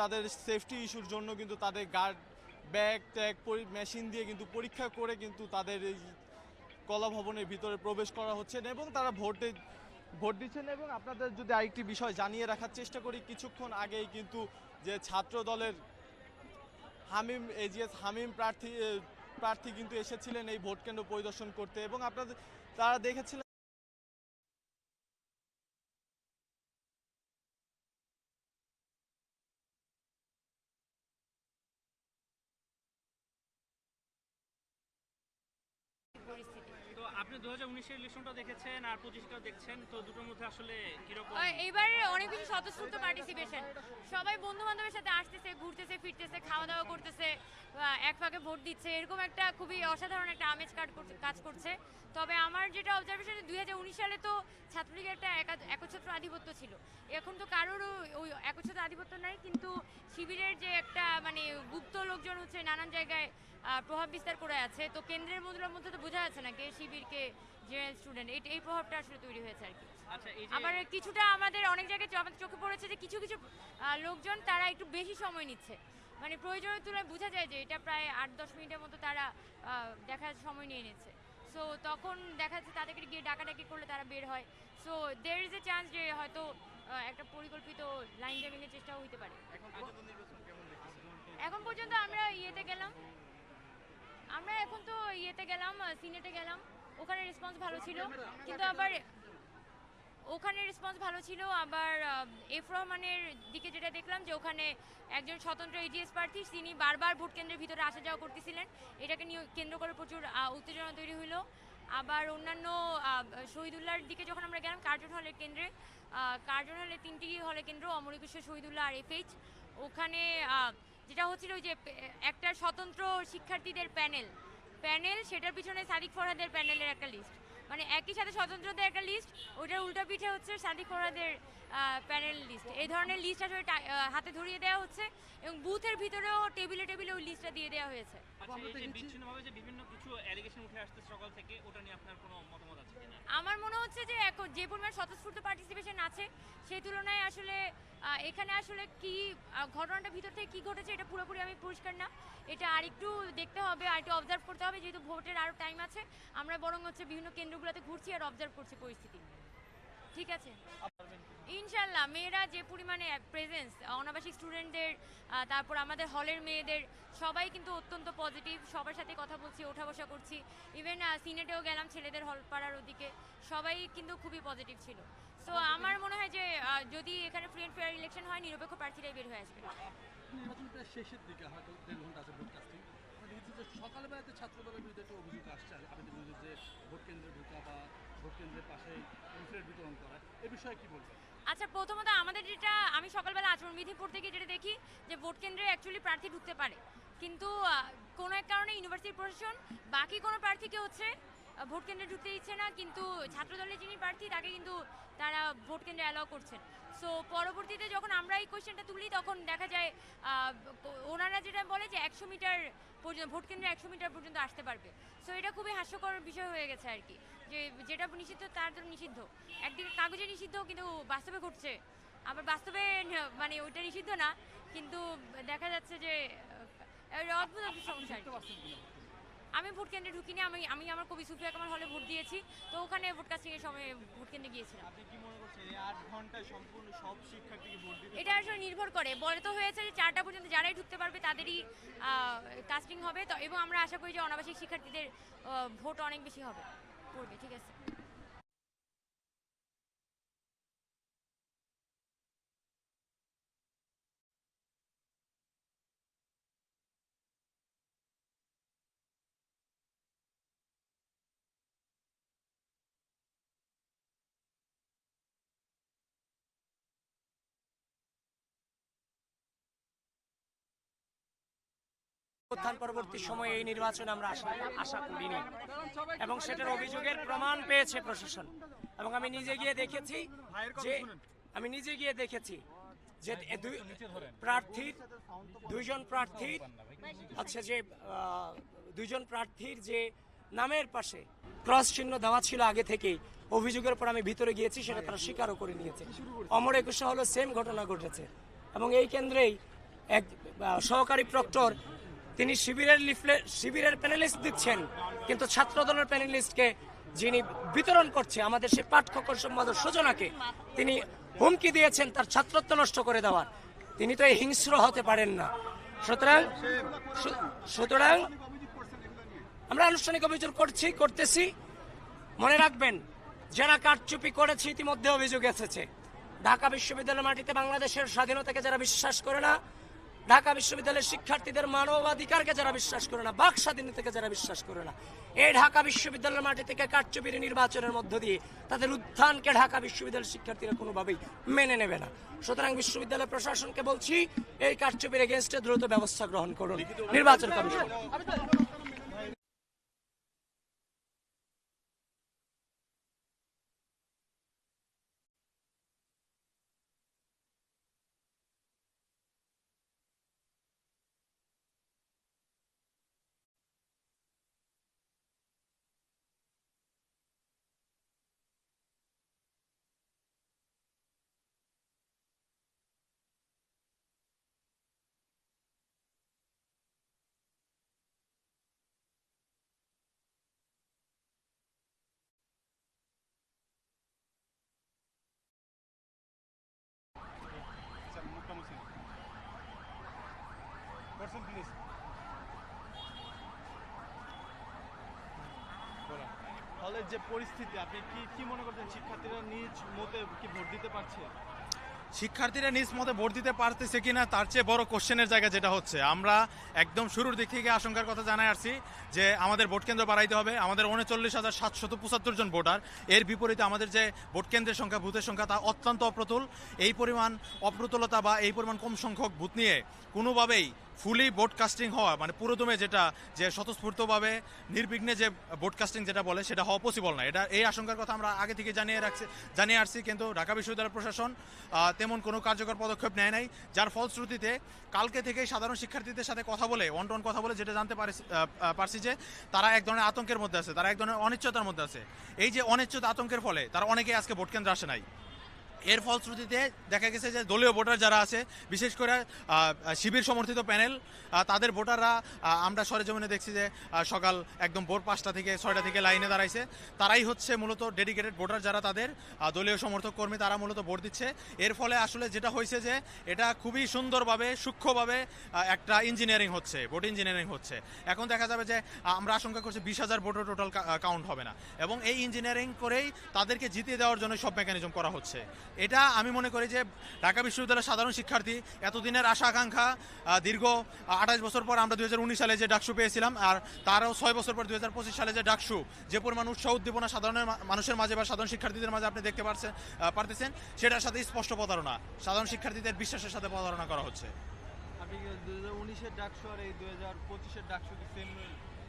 তাদের সেফটি ইস্যুর জন্য কিন্তু তাদের গার্ড ব্যাগ ট্যাগ মেশিন দিয়ে কিন্তু পরীক্ষা করে কিন্তু তাদের এই কলা ভবনের ভিতরে প্রবেশ করা হচ্ছে এবং তারা ভোটে ভোট দিচ্ছেন এবং আপনাদের যদি আরেকটি বিষয় জানিয়ে রাখার চেষ্টা করি, কিছুক্ষণ আগেই কিন্তু যে ছাত্র দলের হামিম এজিএস হামিম প্রার্থী প্রার্থী কিন্তু এসেছিলেন এই ভোট কেন্দ্র পরিদর্শন করতে এবং আপনাদের, তারা দেখেছিলেন পরিস্থিতি তো আপনি দু হাজার উনিশের ইলেকশনটা দেখেছেন আর পঁচিশটাও দেখছেন, তো দুটোর মধ্যে আসলে কীরকম এইবার অনেক বেশি স্বতঃস্ফূর্ত পার্টিসিপেশন সবাই বন্ধু বান্ধবের সাথে আসতেছে, ঘুরতেছে, ফিরতেছে খাওয়া দাওয়া করতেছে এক ফাঁকে ভোট দিচ্ছে। এরকম একটা খুবই অসাধারণ একটা আমেজ কাট কাজ করছে। তবে আমার যেটা অবজারভেশন দুই হাজার উনিশ সালে তো ছাত্রলীগের একটা একা- একচ্ছত্র আধিপত্য ছিল। এখন তো কারোরও ওই একচ্ছত্র আধিপত্য নাই, কিন্তু শিবিরের যে একটা মানে গুপ্ত লোকজন হচ্ছে নানান জায়গায় প্রভাব বিস্তার করে আছে। তো কেন্দ্রের মধ্যে তো বোঝা যাচ্ছে না কে শিবির কে জেনারেল স্টুডেন্ট এই প্রভাবটা আসলে তৈরি হয়েছে আর কি। আচ্ছা আবার কিছুটা আমাদের অনেক জায়গায় আমাদের চোখে পড়েছে যে কিছু কিছু লোকজন তারা একটু বেশি সময় নিচ্ছে। মানে প্রয়োজনের তুলনায় বোঝা যায় যে এটা প্রায় আট দশ মিনিটের মতো তারা দেখার সময় নিয়ে নিচ্ছে। সো তখন দেখা যাচ্ছে তাদেরকে গিয়ে ডাকাডাকি করলে তারা বের হয়। So there is a chance যে হয়তো একটা পরিকল্পিত লাইন ড্রাইভিংয়ের চেষ্টাও হইতে পারে। এখন পর্যন্ত আমরা ইয়েতে গেলাম। আমরা এখন তো ইয়েতে গেলাম সিনেটে গেলাম। ওখানে রেসপন্স ভালো ছিল। কিন্তু আবার ওখানে রেসপন্স ভালো ছিল, আবার এফ রহমানের দিকে যেটা দেখলাম যে ওখানে একজন স্বতন্ত্র এজিএস প্রার্থী, তিনি বারবার ভোট কেন্দ্রের ভিতরে আসা যাওয়া করতেছিলেন। এটাকে নিয়ে কেন্দ্র করে প্রচুর উত্তেজনা তৈরি হলো আবার অন্যান্য শহীদুল্লাহর দিকে যখন আমরা গেলাম, কার্জন হলের কেন্দ্রে কার্জন হলে তিনটি হলে কেন্দ্র অমর একুশে শহীদুল্লাহ আর এফএইচ। ওখানে যেটা হচ্ছিল ওই যে, একটা স্বতন্ত্র শিক্ষার্থীদের প্যানেল প্যানেল, সেটার পিছনে সাদিক ফরহাদের প্যানেলের একটা লিস্ট মানে একই সাথে স্বতন্ত্রদের একটা লিস্ট ওইটার উল্টা পিঠে হচ্ছে সাদিক ফরহাদের প্যানেল লিস্ট এই ধরনের লিস্ট আসলে হাতে ধরিয়ে দেওয়া হচ্ছে এবং বুথের ভিতরেও টেবিলে টেবিলে ওই লিস্টটা দিয়ে দেওয়া হয়েছে। আচ্ছা বিভিন্ন আমার মনে হচ্ছে যে এখন যে পরিমাণ স্বতঃস্ফূর্ত পার্টিসিপেশন আছে, সেই তুলনায় আসলে এখানে আসলে কি ঘটনাটা ভিতর থেকে কি ঘটেছে এটা পুরোপুরি আমি পরিষ্কার না। এটা আরেকটু দেখতে হবে আর একটু অবজার্ভ করতে হবে, যেহেতু ভোটের আরও টাইম আছে। আমরা বরং হচ্ছে বিভিন্ন কেন্দ্রগুলোতে ঘুরছি আর অবজার্ভ করছি পরিস্থিতি ঠিক আছে? ইনশাল্লাহ মেয়েরা যে পরিমাণে প্রেজেন্স অনাবাসিক স্টুডেন্টদের তারপর আমাদের হলের মেয়েদের সবাই কিন্তু অত্যন্ত পজিটিভ সবার সাথে কথা বলছি ওঠা বসা করছি। ইভেন সিনেটেও গেলাম ছেলেদের হল পাড়ার ওদিকে সবাই কিন্তু খুবই পজিটিভ ছিল। সো আমার মনে হয় যে যদি এখানে ফ্রি অ্যান্ড ফেয়ার ইলেকশন হয় নিরপেক্ষ প্রার্থীরাই বের হয়ে আসবে। নির্বাচন প্রায় শেষের দিকে হয়তো দেড় ঘণ্টা আছে দেখেছি যে সকালবেলাতে ছাত্র দলের বিরুদ্ধে একটা অভিযোগ আসছে আপনাদের বিরুদ্ধে যে ভোট কেন্দ্রে ঢোকা বা ভোট কেন্দ্রের পাশে লিফলেট বিতরণ করা এ বিষয়ে কি বলবেন? আচ্ছা প্রথমত আমাদের যেটা, আমি সকালবেলা আচরণ পড়তে গিয়ে যেটা দেখি যে ভোট কেন্দ্রে অ্যাকচুয়ালি প্রার্থী ঢুকতে পারে। কিন্তু কোনো এক কারণে ইউনিভার্সিটি প্রশাসন, বাকি কোনো প্রার্থীকে হচ্ছে ভোট কেন্দ্রে ঢুকতে দিচ্ছে না, কিন্তু ছাত্রদলের যিনি প্রার্থী, তাকে কিন্তু তারা ভোট কেন্দ্রে অ্যালাউ করছেন। সো পরবর্তীতে যখন আমরা এই কোয়েশ্চেনটা তুলি, তখন দেখা যায় ওনারা যেটা বলে যে একশো মিটার পর্যন্ত, ভোট কেন্দ্রে একশো মিটার পর্যন্ত আসতে পারবে। সো এটা খুবই হাস্যকর বিষয় হয়ে গেছে আর কি, যে যেটা নিষিদ্ধ, তার জন্য নিষিদ্ধ। একদিকে কাগজে নিষিদ্ধ, কিন্তু বাস্তবে ঘটছে। আবার বাস্তবে মানে ওইটা নিষিদ্ধ না, কিন্তু দেখা যাচ্ছে যে অদ্ভুত সমস্যা। আমি ভোট কেন্দ্রে ঢুকিনি আমি আমি আমার কবি সুফিয়া কামাল হলে ভোট দিয়েছি। তো ওখানে ভোট কাস্টিং এর সময় ভোট কেন্দ্রে গিয়েছিলাম। আপনি কি মনে করছেন এই 8 ঘণ্টা সম্পূর্ণ সব শিক্ষার্থীকে ভোট দিতে এটা আসলে নির্ভর করে। বলে তো হয়েছে যে চারটা পর্যন্ত যারাই ঢুকতে পারবে তাদেরই কাস্টিং হবে। তো এবং আমরা আশা করি যে অনাবাসিক শিক্ষার্থীদের ভোট অনেক বেশি হবে পড়বে ঠিক আছে? উত্থান পরবর্তী সময়ে এই নির্বাচনে আমরা আশা আশা করিনি। এবং সেটার অভিযোগের প্রমাণ পেয়েছে প্রশাসন। এবং আমি নিজে গিয়ে দেখেছি যে আমি নিজে গিয়ে দেখেছি যে দুই প্রার্থীর দুইজন প্রার্থীর আচ্ছা যে দুইজন প্রার্থীর যে নামের পাশে ক্রস চিহ্ন দেওয়া ছিল আগে থেকেই, অভিযোগের পর আমি ভিতরে গিয়েছি, সেটা তারা স্বীকারও করে নিয়েছে। অমর একুশে হলো সেম ঘটনা ঘটেছে। এবং এই কেন্দ্রেই এক সহকারী প্রক্টর তিনি শিবিরের লিফলেট শিবিরের প্যানেলিস্ট দিচ্ছেন। কিন্তু ছাত্র দলের প্যানেলিস্টকে যিনি বিতরণ করছে, আমাদের সেই পাঠ্যকর সম্পাদক সূচনাকে তিনি হুমকি দিয়েছেন তার ছাত্রত্ব নষ্ট করে দেওয়ার। তিনি তো এই হিংস্র হতে পারেন না। সুতরাং সুতরাং আমরা আনুষ্ঠানিক অভিযোগ করছি, করতেছি। মনে রাখবেন, যারা কারচুপি করেছে, ইতিমধ্যে অভিযোগ এসেছে। ঢাকা বিশ্ববিদ্যালয়ের মাটিতে বাংলাদেশের স্বাধীনতাকে যারা বিশ্বাস করে না ঢাকা বিশ্ববিদ্যালয়ের শিক্ষার্থীদের মানবাধিকারকে যারা বিশ্বাস করে না, বাক স্বাধীনতাকে যারা বিশ্বাস করে না এই ঢাকা বিশ্ববিদ্যালয়ের মাটি থেকে কারচুপির নির্বাচনের মধ্য দিয়ে তাদের উত্থানকে ঢাকা বিশ্ববিদ্যালয়ের শিক্ষার্থীরা কোনোভাবেই মেনে নেবে না। সুতরাং বিশ্ববিদ্যালয় প্রশাসনকে বলছি, এই কারচুপির এগেনস্টে দ্রুত ব্যবস্থা গ্রহণ করুন। নির্বাচন কমিশন। করছেন প্লিজ হলের যে পরিস্থিতি আপনি কি কি মনে করছেন শিক্ষার্থীরা নিজ মতে কি ভোট দিতে পারছে? শিক্ষার্থীরা নিজ মতে ভোট দিতে পারতেছে কিনা তার চেয়ে বড় কোশ্চেনের জায়গা যেটা হচ্ছে। আমরা একদম শুরুর দিক থেকে আশঙ্কার কথা জানাই আসছি যে আমাদের ভোট কেন্দ্র বাড়াইতে হবে। আমাদের উনচল্লিশ হাজার সাতশত পঁচাত্তর জন ভোটার। এর বিপরীতে আমাদের যে ভোট কেন্দ্রের সংখ্যা বুথের সংখ্যা তা অত্যন্ত অপ্রতুল। এই পরিমাণ অপ্রতুলতা বা এই পরিমাণ কম সংখ্যক বুথ নিয়ে কোনোভাবেই ফুলি বোডকাস্টিং হওয়া মানে পুরোদমে যেটা, যে স্বতঃস্ফূর্তভাবে, নির্বিঘ্নে যে বোডকাস্টিং যেটা বলে, সেটা হওয়া পসিবল না। এটা, এই আশঙ্কার কথা আমরা আগে থেকে জানিয়ে রাখছি, জানিয়ে আসছি, কিন্তু ঢাকা বিশ্ববিদ্যালয় প্রশাসন তেমন কোনো কার্যকর পদক্ষেপ নেয় নাই, যার ফলশ্রুতিতে কালকে থেকেই সাধারণ শিক্ষার্থীদের সাথে কথা বলে ওয়ান টু কথা বলে যেটা জানতে পারছি যে, তারা এক ধরনের আতঙ্কের মধ্যে আছে, তারা এক ধরনের অনিশ্চয়তার মধ্যে আছে। এই যে অনিশ্চিত আতঙ্কের ফলে, তারা অনেকেই আজকে ভোট কেন্দ্রে আসে নাই। এর ফলশ্রুতিতে দেখা গেছে যে দলীয় ভোটার যারা আছে, বিশেষ করে শিবির সমর্থিত প্যানেল তাদের ভোটাররা আমরা সরেজমিনে দেখছি যে সকাল একদম ভোর পাঁচটা থেকে ছয়টা থেকে লাইনে দাঁড়াইছে। তারাই হচ্ছে মূলত ডেডিকেটেড ভোটার যারা তাদের দলীয় সমর্থক কর্মী, তারা মূলত ভোট দিচ্ছে। এর ফলে আসলে যেটা হয়েছে যে, এটা খুবই সুন্দরভাবে, সূক্ষ্মভাবে একটা ইঞ্জিনিয়ারিং হচ্ছে, ভোট ইঞ্জিনিয়ারিং হচ্ছে। এখন দেখা যাবে যে আমরা আশঙ্কা করছি বিশ হাজার ভোটার টোটাল কাউন্ট হবে না। এবং এই ইঞ্জিনিয়ারিং করেই তাদেরকে জিতিয়ে দেওয়ার জন্য সব মেকানিজম করা হচ্ছে। এটা আমি মনে করি যে ঢাকা বিশ্ববিদ্যালয়ের সাধারণ শিক্ষার্থী, এতদিনের আশা আকাঙ্ক্ষা দীর্ঘ আঠাশ বছর পর আমরা দুই হাজার উনিশ সালে যে ডাকসু পেয়েছিলাম আর তারও ছয় বছর পর দু হাজার পঁচিশ সালে যে ডাকসু, যে পরিমাণ উৎসাহ উদ্দীপনা সাধারণ মানুষের মাঝে বা সাধারণ শিক্ষার্থীদের মাঝে আপনি দেখতে পারছেন পারতেছেন, সেটার সাথে স্পষ্ট প্রতারণা, সাধারণ শিক্ষার্থীদের বিশ্বাসের সাথে প্রতারণা করা হচ্ছে। আপনি দুই হাজার উনিশের ডাকসু আর এই দুই হাজার পঁচিশের ডাকসু কি সেম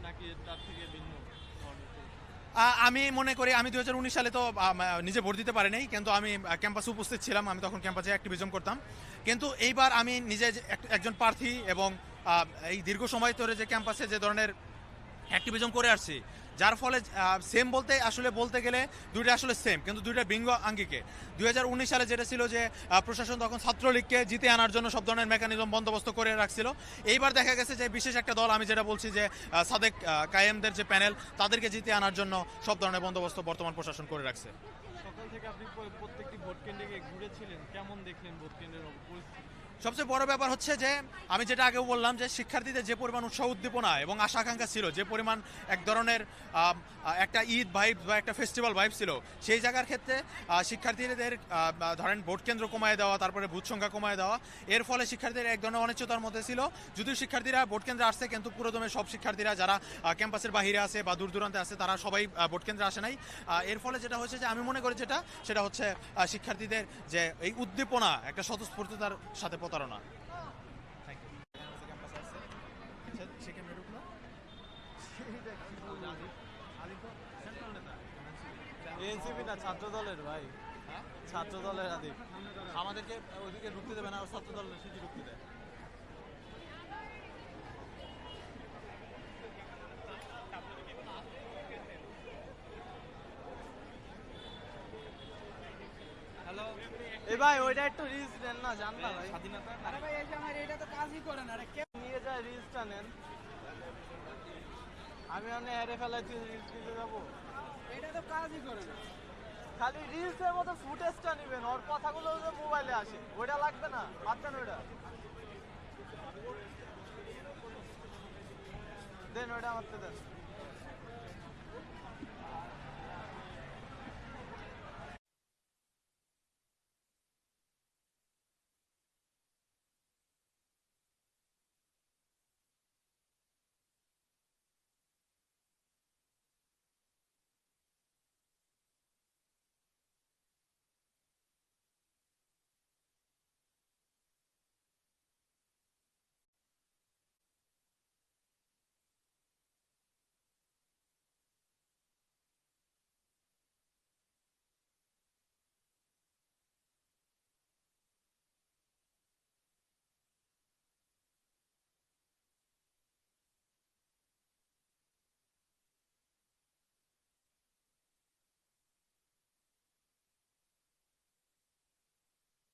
নাকি তার থেকে ভিন্ন? আমি মনে করি, আমি দু হাজার উনিশ সালে তো নিজে ভোট দিতে পারিনি, কিন্তু আমি ক্যাম্পাসে উপস্থিত ছিলাম, আমি তখন ক্যাম্পাসে অ্যাক্টিভিজম করতাম। কিন্তু এইবার আমি নিজে একজন প্রার্থী এবং এই দীর্ঘ সময় ধরে যে ক্যাম্পাসে যে ধরনের অ্যাক্টিভিজম করে আসছি যার ফলে সেম বলতে, আসলে বলতে গেলে দুইটা আসলে সেম কিন্তু দুইটা ভিঙ্গ আঙ্গিকে। দুই সালে যেটা ছিল যে প্রশাসন তখন ছাত্রলীগকে জিতে আনার জন্য সব ধরনের মেকানিজম বন্দোবস্ত করে রাখছিল। এইবার দেখা গেছে যে, বিশেষ একটা দল, আমি যেটা বলছি যে সাদেক কায়েমদের যে প্যানেল তাদেরকে জিতে আনার জন্য সব ধরনের বন্দোবস্ত বর্তমান প্রশাসন করে রাখছে। সকাল থেকে আপনি প্রত্যেকটি ভোট কেন্দ্রে ঘুরেছিলেন, কেমন দেখলেন ভোট কেন্দ্রের পরিস্থিতি? সবচেয়ে বড় ব্যাপার হচ্ছে যে, আমি যেটা আগেও বললাম যে, শিক্ষার্থীদের যে পরিমাণ উৎসাহ, উদ্দীপনা এবং আশা আকাঙ্ক্ষা ছিল, যে পরিমাণ এক ধরনের একটা ঈদ ভাইব বা একটা ফেস্টিভ্যাল ভাইব ছিল, সেই জায়গার ক্ষেত্রে শিক্ষার্থীদের ধরেন ভোট কেন্দ্র কমায় দেওয়া, তারপরে বুথ সংখ্যা কমায় দেওয়া, এর ফলে শিক্ষার্থীরা এক ধরনের অনিশ্চয়তার মধ্যে ছিল। যদিও শিক্ষার্থীরা ভোট কেন্দ্রে আসছে, কিন্তু পুরোদমে সব শিক্ষার্থীরা যারা ক্যাম্পাসের বাহিরে আছে বা দূর দূরান্তে আছে, তারা সবাই ভোট কেন্দ্রে আসে নাই। এর ফলে যেটা হয়েছে যে, আমি মনে করি যেটা, সেটা হচ্ছে শিক্ষার্থীদের যে এই উদ্দীপনা, একটা স্বতঃস্ফূর্ততার সাথে প্রতারণা। এনসিপি না ছাত্র দলের ভাই। ছাত্র দলের আদিক আমাদেরকে ওইদিকে ঢুকতে দেবে না ছাত্র দলের সেটি ঢুকতে দেয়। এই ভাই ওইটা একটু রিস্ক নেন না জান না ভাই। নিয়ে যায় রিস্কটা নেন। আমি অনেক হেরে ফেলাইছি রিস্ক নিতে যাব। খালি রিলসের মতো ফুটেজটা নেবেন ওর কথাগুলো যে মোবাইলে আসে। ওইটা লাগবে না পাচ্ছেন ওইটা? দেন ওইটা আমারতে দেন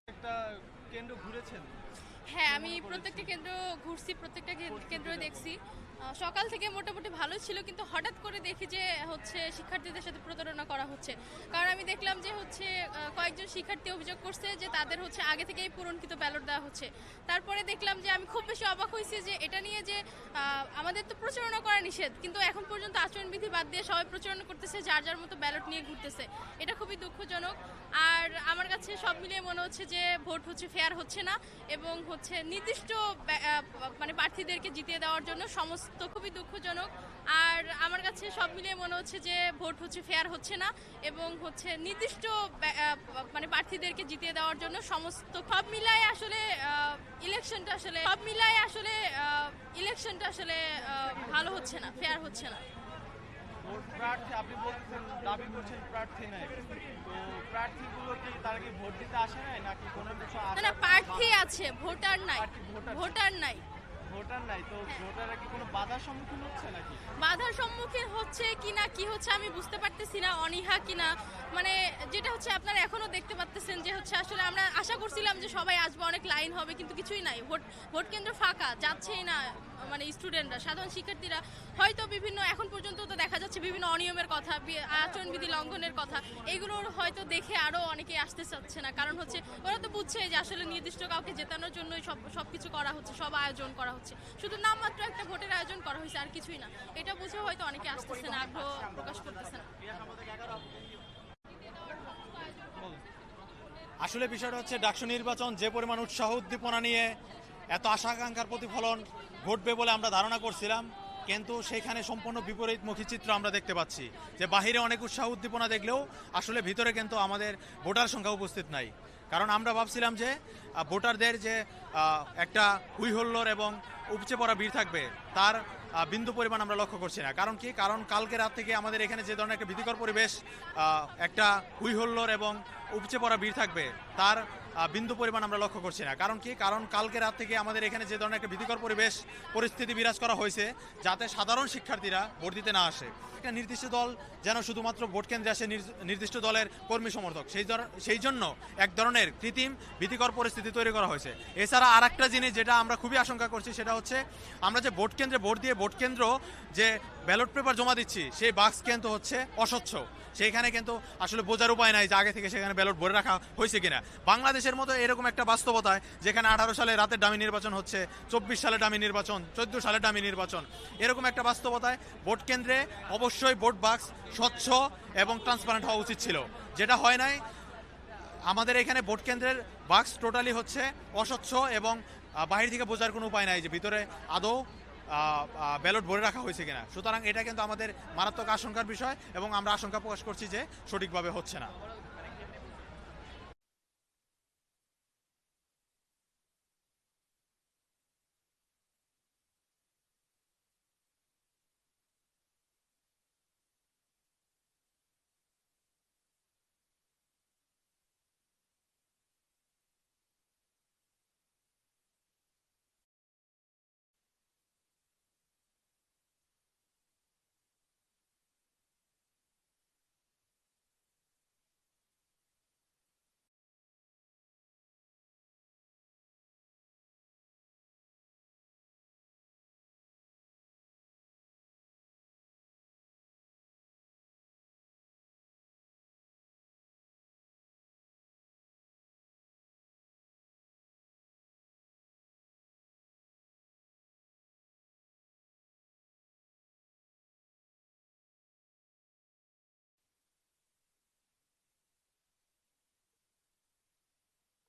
একটা কেন্দ্র ঘুরেছেন? হ্যাঁ আমি প্রত্যেকটা কেন্দ্র ঘুরছি প্রত্যেকটা কেন- কেন্দ্র দেখছি। সকাল থেকে মোটামুটি ভালো ছিল, কিন্তু হঠাৎ করে দেখি যে, হচ্ছে, শিক্ষার্থীদের সাথে প্রতারণা করা হচ্ছে। কারণ আমি দেখলাম যে, হচ্ছে কয়েকজন শিক্ষার্থী অভিযোগ করছে যে, তাদের, হচ্ছে, আগে থেকেই পূরণকৃত ব্যালট দেওয়া হচ্ছে। তারপরে দেখলাম যে, আমি খুব বেশি অবাক হয়েছি যে, এটা নিয়ে যে আমাদের তো প্রচারণা করা নিষেধ, কিন্তু এখন পর্যন্ত আচরণবিধি বাদ দিয়ে সবাই প্রচারণা করতেছে, যার যার মতো ব্যালট নিয়ে ঘুরতেছে। এটা খুবই দুঃখজনক। আর আমার কাছে সব মিলিয়ে মনে হচ্ছে যে, ভোট, হচ্ছে, ফেয়ার হচ্ছে না এবং, হচ্ছে, নির্দিষ্ট মানে প্রার্থীদেরকে জিতিয়ে দেওয়ার জন্য সমস্ত খুবই দুঃখজনক। আর আমার কাছে সব মিলিয়ে মনে হচ্ছে যে ভোট হচ্ছে ফেয়ার হচ্ছে না এবং হচ্ছে নির্দিষ্ট মানে প্রার্থীদেরকে জিতিয়ে দেওয়ার জন্য সমস্ত সব মিলায় আসলে ইলেকশনটা আসলে সব মিলায় আসলে ইলেকশনটা আসলে ভালো হচ্ছে না ফেয়ার হচ্ছে না। প্রার্থী আপনি বলছেন দাবি করছেন প্রার্থী নাই। তো প্রার্থীগুলো কি তারা কি ভোট দিতে আসে নাই নাকি কোনো কিছু না প্রার্থী আছে ভোটার নাই। ভোটার নাই। ভোটার নাই, তো ভোটাররা কি কোনো বাধার সম্মুখীন হচ্ছে নাকি? বাধার সম্মুখীন হচ্ছে কিনা, কি হচ্ছে আমি বুঝতে পারতেছি না, অনীহা কিনা। মানে যেটা হচ্ছে আপনারা এখনও দেখতে পাচ্তেছেন যে হচ্ছে আসলে আমরা আশা করছিলাম যে সবাই আসবে, অনেক লাইন হবে, কিন্তু কিছুই নাই। ভোট ভোট কেন্দ্র ফাঁকা, যাচ্ছেই না। মানে স্টুডেন্টরা সাধারণ শিক্ষার্থীরা, হয়তো বিভিন্ন, এখন পর্যন্ত তো দেখা যাচ্ছে বিভিন্ন অনিয়মের কথা আচরণবিধি লঙ্ঘনের কথা এগুলোর হয়তো দেখে আরও অনেকে আসতে চাচ্ছে না। কারণ হচ্ছে, ওরা তো বুঝছে যে আসলে নির্দিষ্ট কাউকে জেতানোর জন্যই সব, সবকিছু করা হচ্ছে, সব আয়োজন করা হচ্ছে। শুধু নামমাত্র একটা ভোটের আয়োজন করা হয়েছে আর কিছুই না। এটা বুঝে হয়তো অনেকে আসতেছে না, আগ্রহ প্রকাশ করতেছে না। আসলে বিষয়টা হচ্ছে, ডাকসু নির্বাচন যে পরিমাণ উৎসাহ, উদ্দীপনা নিয়ে এত আশা আকাঙ্ক্ষার প্রতিফলন ঘটবে বলে আমরা ধারণা করছিলাম, কিন্তু সেখানে সম্পূর্ণ বিপরীতমুখী চিত্র আমরা দেখতে পাচ্ছি যে বাহিরে অনেক উৎসাহ উদ্দীপনা দেখলেও আসলে ভিতরে কিন্তু আমাদের ভোটার সংখ্যা উপস্থিত নাই। কারণ আমরা ভাবছিলাম যে ভোটারদের যে একটা হুইহল্লোর এবং উপচে পড়া ভিড় থাকবে, তার বিন্দু পরিমাণ আমরা লক্ষ্য করছি না। কারণ কি? কারণ কালকে রাত থেকে আমাদের এখানে যে ধরনের একটা ভীতিকর পরিবেশ একটা হুইহল্লোর এবং উপচে পড়া ভিড় থাকবে, তার বিন্দু পরিমাণ আমরা লক্ষ্য করছি না। কারণ কি? কারণ কালকে রাত থেকে আমাদের এখানে যে ধরনের একটা ভীতিকর পরিবেশ, পরিস্থিতি বিরাজ করা হয়েছে, যাতে সাধারণ শিক্ষার্থীরা ভোট দিতে না আসে। একটা নির্দিষ্ট দল যেন শুধুমাত্র ভোট কেন্দ্রে আসে নির্দিষ্ট দলের কর্মী সমর্থক, সেই সেই জন্য এক ধরনের কৃত্রিম ভীতিকর পরিস্থিতি তৈরি করা হয়েছে। এছাড়া আর একটা জিনিস যেটা আমরা খুবই আশঙ্কা করছি, সেটা হচ্ছে আমরা যে ভোট কেন্দ্রে ভোট দিয়ে ভোট কেন্দ্র যে ব্যালট পেপার জমা দিচ্ছি, সেই বাক্স কিন্তু হচ্ছে অস্বচ্ছ। সেইখানে কিন্তু আসলে বোঝার উপায় নাই যে আগে থেকে সেখানে ব্যালট ভরে রাখা হয়েছে কিনা। বাংলাদেশের মতো এরকম একটা বাস্তবতায় যেখানে আঠারো সালে রাতের ডামি নির্বাচন হচ্ছে, চব্বিশ সালে ডামি নির্বাচন, চোদ্দ সালে ডামি নির্বাচন। এরকম একটা বাস্তবতায় ভোট কেন্দ্রে অবশ্যই ভোট বাক্স স্বচ্ছ এবং ট্রান্সপারেন্ট হওয়া উচিত ছিল। যেটা হয় নাই, আমাদের এখানে ভোট কেন্দ্রের বাক্স টোটালি হচ্ছে অস্বচ্ছ এবং বাহির থেকে বোঝার কোনো উপায় নাই যে ভিতরে আদৌ ব্যালট ভরে রাখা হয়েছে কিনা। সুতরাং এটা কিন্তু আমাদের মারাত্মক আশঙ্কার বিষয় এবং আমরা আশঙ্কা প্রকাশ করছি যে সঠিকভাবে হচ্ছে না।